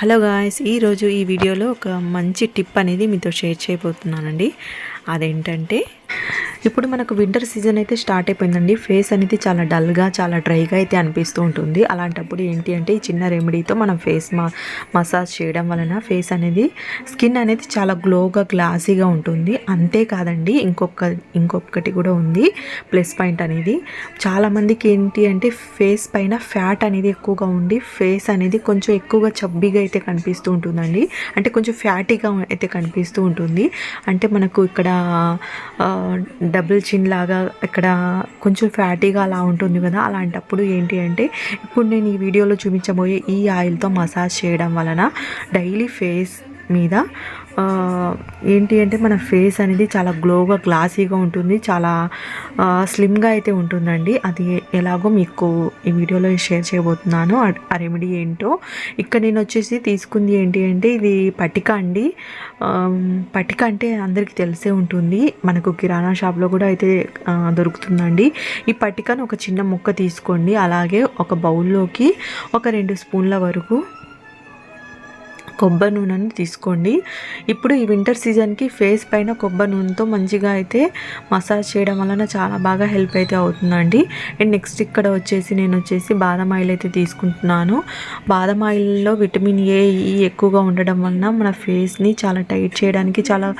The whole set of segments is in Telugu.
హలో గాయస్ ఈరోజు ఈ వీడియోలో ఒక మంచి టిప్ అనేది మీతో షేర్ చేయబోతున్నానండి. అదేంటంటే ఇప్పుడు మనకు వింటర్ సీజన్ అయితే స్టార్ట్ అయిపోయిందండి. ఫేస్ అనేది చాలా డల్గా చాలా డ్రైగా అయితే అనిపిస్తూ ఉంటుంది. అలాంటప్పుడు ఏంటి అంటే ఈ చిన్న రెమెడీతో మనం ఫేస్ మా మసాజ్ చేయడం వలన ఫేస్ అనేది స్కిన్ అనేది చాలా గ్లోగా గ్లాసీగా ఉంటుంది. అంతేకాదండి ఇంకొక ఇంకొకటి కూడా ఉంది. ప్లస్ పాయింట్ అనేది చాలామందికి ఏంటి అంటే ఫేస్ పైన ఫ్యాట్ అనేది ఎక్కువగా ఉండి ఫేస్ అనేది కొంచెం ఎక్కువగా చబ్బీగా అయితే కనిపిస్తూ ఉంటుందండి. అంటే కొంచెం ఫ్యాటీగా అయితే కనిపిస్తూ ఉంటుంది. అంటే మనకు ఇక్కడ డబుల్ చిన్ లాగా ఇక్కడ కొంచెం ఫ్యాటీగా అలా ఉంటుంది కదా అలాంటప్పుడు ఏంటి అంటే ఇప్పుడు నేను ఈ వీడియోలో చూపించబోయే ఈ ఆయిల్తో మసాజ్ చేయడం వలన డైలీ ఫేస్ మీద ఏంటి అంటే మన ఫేస్ అనేది చాలా గ్లోగా గ్లాసీగా ఉంటుంది. చాలా స్లిమ్గా అయితే ఉంటుందండి. అది ఎలాగో మీకు ఈ వీడియోలో షేర్ చేయబోతున్నాను. ఆ- రెమెడీ ఏంటో. ఇక్కడ నేను వచ్చేసి తీసుకుంది ఏంటి అంటే ఇది పట్టిక అండి. పట్టిక అంటే అందరికీ తెలిసే ఉంటుంది. మనకు కిరాణా షాప్లో కూడా అయితే దొరుకుతుందండి. ఈ పట్టికను ఒక చిన్న ముక్క తీసుకోండి. అలాగే ఒక బౌల్లోకి ఒక రెండు స్పూన్ల వరకు కొబ్బరి నూనెని తీసుకోండి. ఇప్పుడు ఈ వింటర్ సీజన్కి ఫేస్ పైన కొబ్బరి నూనెతో మంచిగా అయితే మసాజ్ చేయడం వలన చాలా బాగా హెల్ప్ అయితే అవుతుందండి. అండ్ నెక్స్ట్ ఇక్కడ వచ్చేసి నేను వచ్చేసి బాదం ఆయిల్ అయితే తీసుకుంటున్నాను. బాదం ఆయిల్లో విటమిన్ ఏ ఈ ఎక్కువగా ఉండడం వలన మన ఫేస్ని చాలా టైట్ చేయడానికి చాలా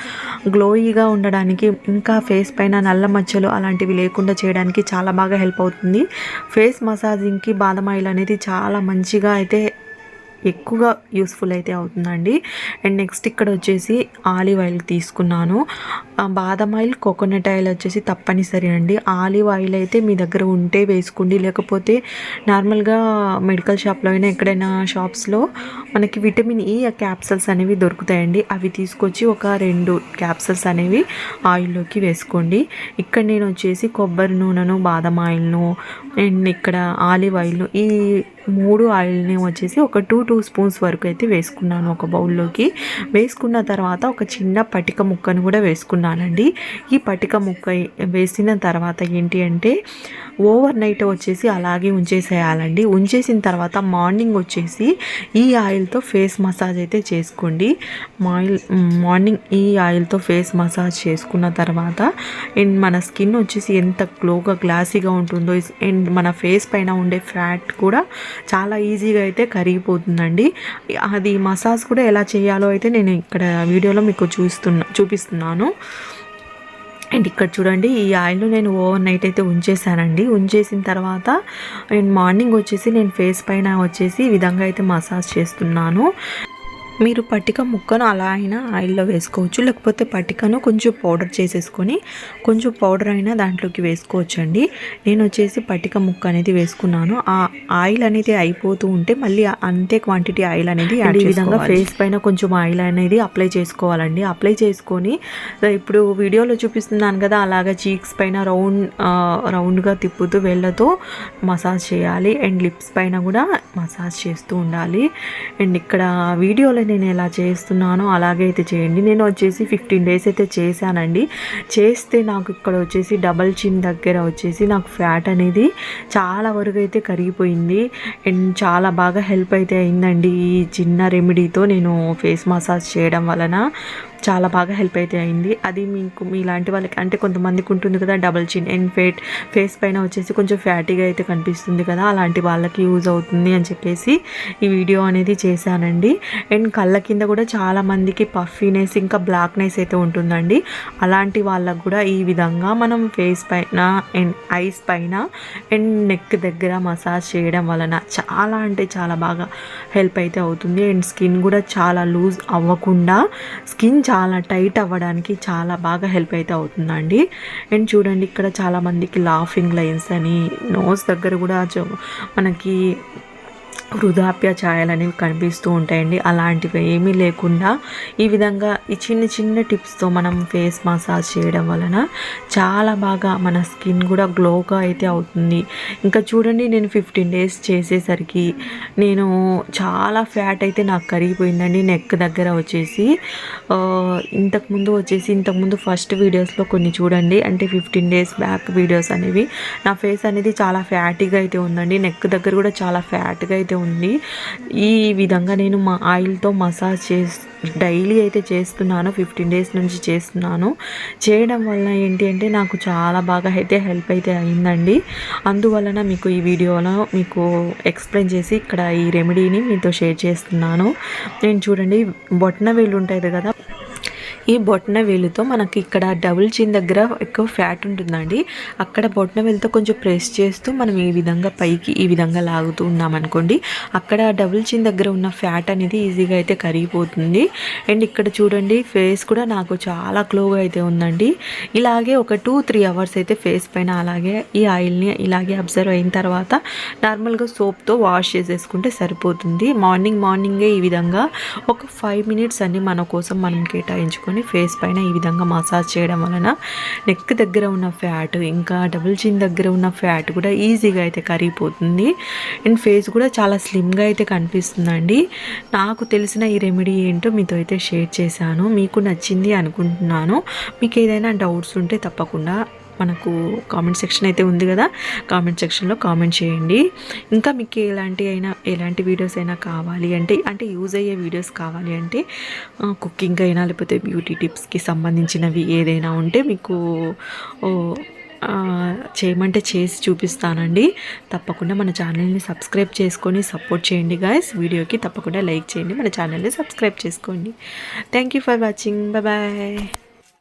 గ్లోయిగా ఉండడానికి ఇంకా ఫేస్ పైన నల్ల మచ్చలు అలాంటివి లేకుండా చేయడానికి చాలా బాగా హెల్ప్ అవుతుంది. ఫేస్ మసాజింగ్కి బాదం ఆయిల్ అనేది చాలా మంచిగా అయితే ఎక్కువగా యూస్ఫుల్ అయితే అవుతుందండి. అండ్ నెక్స్ట్ ఇక్కడ వచ్చేసి ఆలివ్ ఆయిల్ తీసుకున్నాను. ఆ బాదం ఆయిల్ కోకోనట్ ఆయిల్ వచ్చేసి తప్పనిసరి అండి. ఆలివ్ ఆయిల్ అయితే మీ దగ్గర ఉంటే వేసుకోండి. లేకపోతే నార్మల్గా మెడికల్ షాప్లో అయినా ఎక్కడైనా షాప్స్లో మనకి విటమిన్ ఈ క్యాప్సల్స్ అనేవి దొరుకుతాయండి. అవి తీసుకొచ్చి ఒక రెండు క్యాప్సల్స్ అనేవి ఆయిల్లోకి వేసుకోండి. ఇక్కడ నేను వచ్చేసి కొబ్బరి నూనెను బాదం ఆయిల్ను అండ్ ఇక్కడ ఆలివ్ ఆయిల్ను ఈ మూడు ఆయిల్ని వచ్చేసి ఒక టూ టూ స్పూన్స్ వరకు అయితే వేసుకున్నాను ఒక బౌల్లోకి. వేసుకున్న తర్వాత ఒక చిన్న పటిక ముక్కను కూడా వేసుకున్నానండి. ఈ పటిక ముక్క వేసిన తర్వాత ఏంటి అంటే ఓవర్ నైట్ వచ్చేసి అలాగే ఉంచేసేయాలండి. ఉంచేసిన తర్వాత మార్నింగ్ వచ్చేసి ఈ ఆయిల్తో ఫేస్ మసాజ్ అయితే చేసుకోండి. మాయిల్ మార్నింగ్ ఈ ఆయిల్తో ఫేస్ మసాజ్ చేసుకున్న తర్వాత అండ్ మన స్కిన్ వచ్చేసి ఎంత గ్లోగా గ్లాసీగా ఉంటుందో అండ్ మన ఫేస్ పైన ఉండే ఫ్యాట్ కూడా చాలా ఈజీగా అయితే కరిగిపోతుందండి. అది మసాజ్ కూడా ఎలా చేయాలో అయితే నేను ఇక్కడ వీడియోలో మీకు చూస్తున్నా చూపిస్తున్నాను. అండ్ ఇక్కడ చూడండి ఈ ఆయిల్ నేను ఓవర్ నైట్ అయితే ఉంచేసానండి ఉంచేసిన తర్వాత అండ్ మార్నింగ్ వచ్చేసి నేను ఫేస్ పైన వచ్చేసి ఈ విధంగా అయితే మసాజ్ చేస్తున్నాను. మీరు పట్టిక ముక్కను అలా అయినా ఆయిల్లో వేసుకోవచ్చు. లేకపోతే పట్టికను కొంచెం పౌడర్ చేసేసుకొని కొంచెం పౌడర్ అయినా దాంట్లోకి వేసుకోవచ్చండి. నేను వచ్చేసి పట్టిక ముక్క అనేది వేసుకున్నాను. ఆ ఆయిల్ అనేది అయిపోతూ ఉంటే మళ్ళీ అంతే క్వాంటిటీ ఆయిల్ అనేది యాడ్ ఈ విధంగా ఫేస్ పైన కొంచెం ఆయిల్ అనేది అప్లై చేసుకోవాలండి. అప్లై చేసుకొని ఇప్పుడు వీడియోలో చూపిస్తున్నాను కదా అలాగా చీక్స్ పైన రౌండ్ రౌండ్గా తిప్పుతూ వేళ్ళతో మసాజ్ చేయాలి. అండ్ లిప్స్ పైన కూడా మసాజ్ చేస్తూ ఉండాలి. అండ్ ఇక్కడ వీడియోలో నేను ఎలా చేస్తున్నానో అలాగే అయితే చేయండి. నేను వచ్చేసి ఫిఫ్టీన్ డేస్ అయితే చేశానండి. చేస్తే నాకు ఇక్కడ వచ్చేసి డబల్ చిన్ దగ్గర వచ్చేసి నాకు ఫ్యాట్ అనేది చాలా వరకు అయితే కరిగిపోయింది. అండ్ చాలా బాగా హెల్ప్ అయితే అయిందండి ఈ చిన్న రెమెడీతో నేను ఫేస్ మసాజ్ చేయడం వలన. చాలా బాగా హెల్ప్ అయితే అయింది. అది మీకు మీలాంటి వాళ్ళకి అంటే కొంతమందికి ఉంటుంది కదా డబల్ చిన్ అండ్ ఫేట్ ఫేస్ పైన వచ్చేసి కొంచెం ఫ్యాటీగా అయితే కనిపిస్తుంది కదా అలాంటి వాళ్ళకి యూజ్ అవుతుంది అని చెప్పేసి ఈ వీడియో అనేది చేశానండి. అండ్ కళ్ళ కింద కూడా చాలా మందికి పఫీనెస్ ఇంకా బ్లాక్నెస్ అయితే ఉంటుందండి. అలాంటి వాళ్ళకు కూడా ఈ విధంగా మనం ఫేస్ పైన అండ్ ఐస్ పైన అండ్ నెక్ దగ్గర మసాజ్ చేయడం వలన చాలా అంటే చాలా బాగా హెల్ప్ అయితే అవుతుంది. అండ్ స్కిన్ కూడా చాలా లూజ్ అవ్వకుండా స్కిన్ చాలా టైట్ అవ్వడానికి చాలా బాగా హెల్ప్ అయితే అవుతుందండి. అండ్ చూడండి ఇక్కడ చాలామందికి లాఫింగ్ లైన్స్ అని నోస్ దగ్గర కూడా మనకి వృధాప్య ఛాయలు అనేవి కనిపిస్తూ ఉంటాయండి. అలాంటివి ఏమీ లేకుండా ఈ విధంగా ఈ చిన్న చిన్న టిప్స్తో మనం ఫేస్ మసాజ్ చేయడం వలన చాలా బాగా మన స్కిన్ కూడా గ్లోగా అయితే అవుతుంది. ఇంకా చూడండి నేను ఫిఫ్టీన్ డేస్ చేసేసరికి నేను చాలా ఫ్యాట్ అయితే నాకు కరిగిపోయిందండి నెక్ దగ్గర వచ్చేసి. ఇంతకుముందు వచ్చేసి ఇంతకుముందు ఫస్ట్ వీడియోస్లో కొన్ని చూడండి అంటే ఫిఫ్టీన్ డేస్ బ్యాక్ వీడియోస్ అనేవి. నా ఫేస్ అనేది చాలా ఫ్యాటీగా అయితే ఉందండి. నెక్ దగ్గర కూడా చాలా ఫ్యాట్గా అయితే ఉంది. ఈ విధంగా నేను మా ఆయిల్తో మసాజ్ చేసి డైలీ అయితే చేస్తున్నాను. ఫిఫ్టీన్ డేస్ నుంచి చేస్తున్నాను. చేయడం వల్ల ఏంటి అంటే నాకు చాలా బాగా అయితే హెల్ప్ అయితే అయిందండి. అందువలన మీకు ఈ వీడియోలో మీకు ఎక్స్ప్లెయిన్ చేసి ఇక్కడ ఈ రెమెడీని మీతో షేర్ చేస్తున్నాను. నేను చూడండి బొట్న వేలు ఉంటుంది కదా ఈ బొట్న వేలుతో మనకి ఇక్కడ డబుల్ చిన్ దగ్గర ఎక్కువ ఫ్యాట్ ఉంటుందండి. అక్కడ బొట్న వేలుతో కొంచెం ప్రెస్ చేస్తూ మనం ఈ విధంగా పైకి ఈ విధంగా లాగుతూ ఉన్నామనుకోండి అక్కడ డబుల్ చిన్ దగ్గర ఉన్న ఫ్యాట్ అనేది ఈజీగా అయితే కరిగిపోతుంది. అండ్ ఇక్కడ చూడండి ఫేస్ కూడా నాకు చాలా గ్లోగా అయితే ఉందండి. ఇలాగే ఒక టూ త్రీ అవర్స్ అయితే ఫేస్ పైన అలాగే ఈ ఆయిల్ని ఇలాగే అబ్జర్వ్ అయిన తర్వాత నార్మల్గా సోప్తో వాష్ చేసేసుకుంటే సరిపోతుంది. మార్నింగ్ మార్నింగే ఈ విధంగా ఒక ఫైవ్ మినిట్స్ అన్ని మన కోసం మనం కేటాయించుకొని ఫేస్ పైన ఈ విధంగా మసాజ్ చేయడం వలన నెక్ దగ్గర ఉన్న ఫ్యాట్ ఇంకా డబుల్ చిన్ దగ్గర ఉన్న ఫ్యాట్ కూడా ఈజీగా అయితే కరిగిపోతుంది. అండ్ ఫేస్ కూడా చాలా స్లిమ్గా అయితే కనిపిస్తుందండి. నాకు తెలిసిన ఈ రెమెడీ ఏంటో మీతో అయితే షేర్ చేశాను. మీకు నచ్చింది అనుకుంటున్నాను. మీకు ఏదైనా డౌట్స్ ఉంటే తప్పకుండా మనకు కామెంట్ సెక్షన్ అయితే ఉంది కదా కామెంట్ సెక్షన్లో కామెంట్ చేయండి. ఇంకా మీకు ఎలాంటి అయినా ఎలాంటి వీడియోస్ అయినా కావాలి అంటే అంటే యూజ్ అయ్యే వీడియోస్ కావాలి అంటే కుకింగ్ అయినా లేకపోతే బ్యూటీ టిప్స్కి సంబంధించినవి ఏదైనా ఉంటే మీకు చేయమంటే చేసి చూపిస్తానండి. తప్పకుండా మన ఛానల్ని సబ్స్క్రైబ్ చేసుకొని సపోర్ట్ చేయండి గాయస్ వీడియోకి తప్పకుండా లైక్ చేయండి మన ఛానల్ని సబ్స్క్రైబ్ చేసుకోండి. Thank you for watching bye